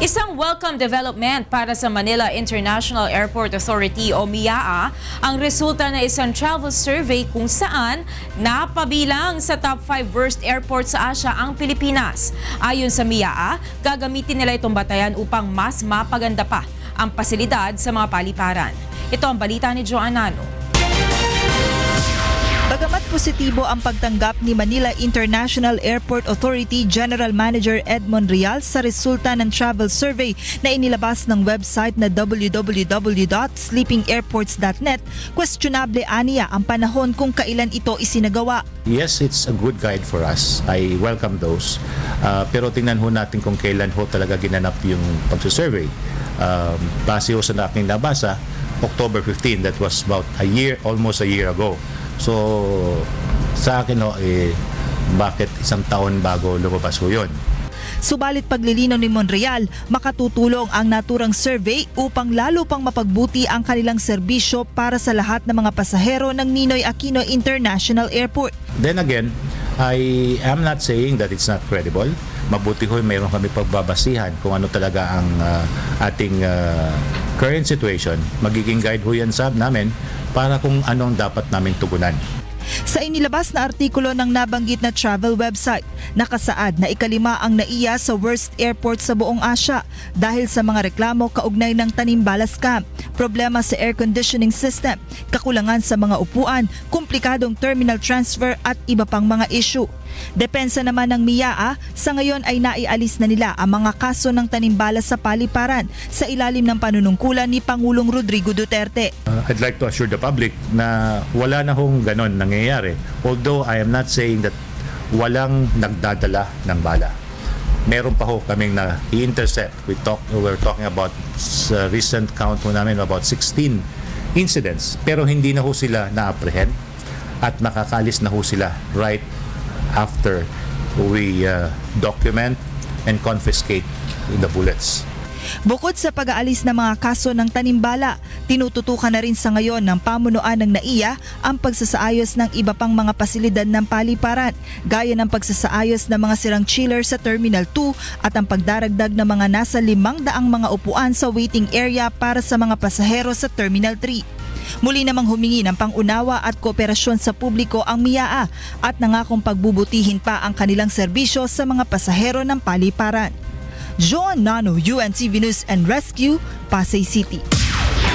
Isang welcome development para sa Manila International Airport Authority o MIAA ang resulta na isang travel survey kung saan napabilang sa top 5 worst airports sa Asia ang Pilipinas. Ayon sa MIAA, gagamitin nila itong batayan upang mas mapaganda pa ang pasilidad sa mga paliparan. Ito ang balita ni Joanne Nano. Bagamat positibo ang pagtanggap ni Manila International Airport Authority General Manager Edmond Rial sa resulta ng travel survey na inilabas ng website na www.sleepingairports.net, questionable aniya ang panahon kung kailan ito isinagawa. Yes, it's a good guide for us. I welcome those. Uh, pero tingnan ho natin kung kailan ho talaga ginanap yung pagsusurvey. Um, base ho sa aking nabasa, October 15, that was about a year, almost a year ago. So, sa akin ho, eh, bakit isang taon bago lumabas ho yun? Subalit paglilinaw ni Monreal, makatutulong ang naturang survey upang lalo pang mapagbuti ang kanilang serbisyo para sa lahat ng mga pasahero ng Ninoy Aquino International Airport. Then again, I am not saying that it's not credible. Mabuti ho mayroon kami pagbabasihan kung ano talaga ang uh, ating uh, current situation. Magiging guide ho yan sa namin para kung anong dapat naming tugunan. Sa inilabas na artikulo ng nabanggit na travel website, nakasaad na ikalima ang naiya sa worst airport sa buong Asya dahil sa mga reklamo kaugnay ng Tanimbala scam, problema sa air conditioning system, kakulangan sa mga upuan, komplikadong terminal transfer at iba pang mga issue. Depensa naman ng MIAA, sa ngayon ay naialis na nila ang mga kaso ng tanimbala sa paliparan sa ilalim ng panunungkulan ni Pangulong Rodrigo Duterte. Uh, I'd like to assure the public na wala na hong ganon nangyayari. Although I am not saying that walang nagdadala ng bala. Meron pa ho kaming na i-intercept. We talk, we're talking about sa recent count ho namin about 16 incidents. Pero hindi na ho sila na-apprehend at nakakalis na ho sila right after we uh, document and confiscate the bullets. Bukod sa pag-aalis ng mga kaso ng tanimbala, tinututukan na rin sa ngayon ng pamunuan ng NAIA ang pagsasaayos ng iba pang mga pasilidad ng paliparan, gaya ng pagsasaayos ng mga sirang chiller sa Terminal 2 at ang pagdaragdag ng mga nasa limang daang mga upuan sa waiting area para sa mga pasahero sa Terminal 3. Muli namang humingi ng pangunawa at kooperasyon sa publiko ang MIAA at nangakong pagbubutihin pa ang kanilang serbisyo sa mga pasahero ng paliparan. John Nano, UNTV News and Rescue, Pasay City.